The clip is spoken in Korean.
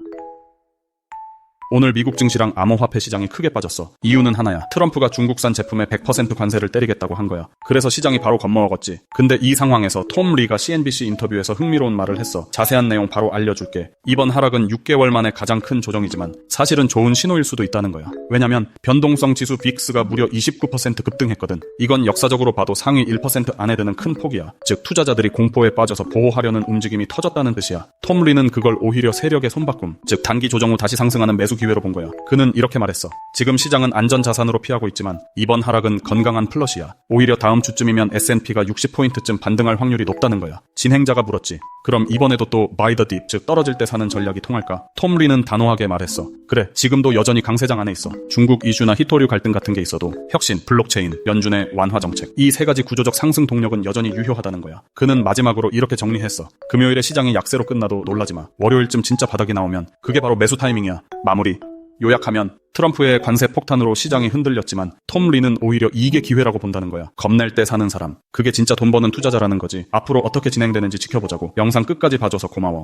you 오늘 미국 증시랑 암호화폐 시장이 크게 빠졌어. 이유는 하나야. 트럼프가 중국산 제품에 100% 관세를 때리겠다고 한 거야. 그래서 시장이 바로 겁먹었지. 근데 이 상황에서 톰 리가 CNBC 인터뷰에서 흥미로운 말을 했어. 자세한 내용 바로 알려줄게. 이번 하락은 6개월 만에 가장 큰 조정이지만 사실은 좋은 신호일 수도 있다는 거야. 왜냐면 변동성 지수 빅스가 무려 29% 급등했거든. 이건 역사적으로 봐도 상위 1% 안에 드는 큰 폭이야. 즉 투자자들이 공포에 빠져서 보호하려는 움직임이 터졌다는 뜻이야. 톰 리는 그걸 오히려 세력의 손바꿈, 즉 단기 조정 후 다시 상승하는 매수 기 회로 본 거야. 그는 이렇게 말했어. 지금 시장은 안전 자산으로 피하고 있지만 이번 하락은 건강한 플러시야. 오히려 다음 주쯤이면 S&P가 60포인트쯤 반등할 확률이 높다는 거야. 진행자가 물었지. 그럼 이번에도 또 바이 더 딥, 즉 떨어질 때 사는 전략이 통할까? 톰 리는 단호하게 말했어. 그래, 지금도 여전히 강세장 안에 있어. 중국 이슈나 히토류 갈등 같은 게 있어도 혁신, 블록체인, 연준의 완화 정책 이 세 가지 구조적 상승 동력은 여전히 유효하다는 거야. 그는 마지막으로 이렇게 정리했어. 금요일에 시장이 약세로 끝나도 놀라지 마. 월요일쯤 진짜 바닥이 나오면 그게 바로 매수 타이밍이야. 마무리. 요약하면 트럼프의 관세 폭탄으로 시장이 흔들렸지만 톰 리는 오히려 이게 기회라고 본다는 거야. 겁낼 때 사는 사람. 그게 진짜 돈 버는 투자자라는 거지. 앞으로 어떻게 진행되는지 지켜보자고. 영상 끝까지 봐줘서 고마워.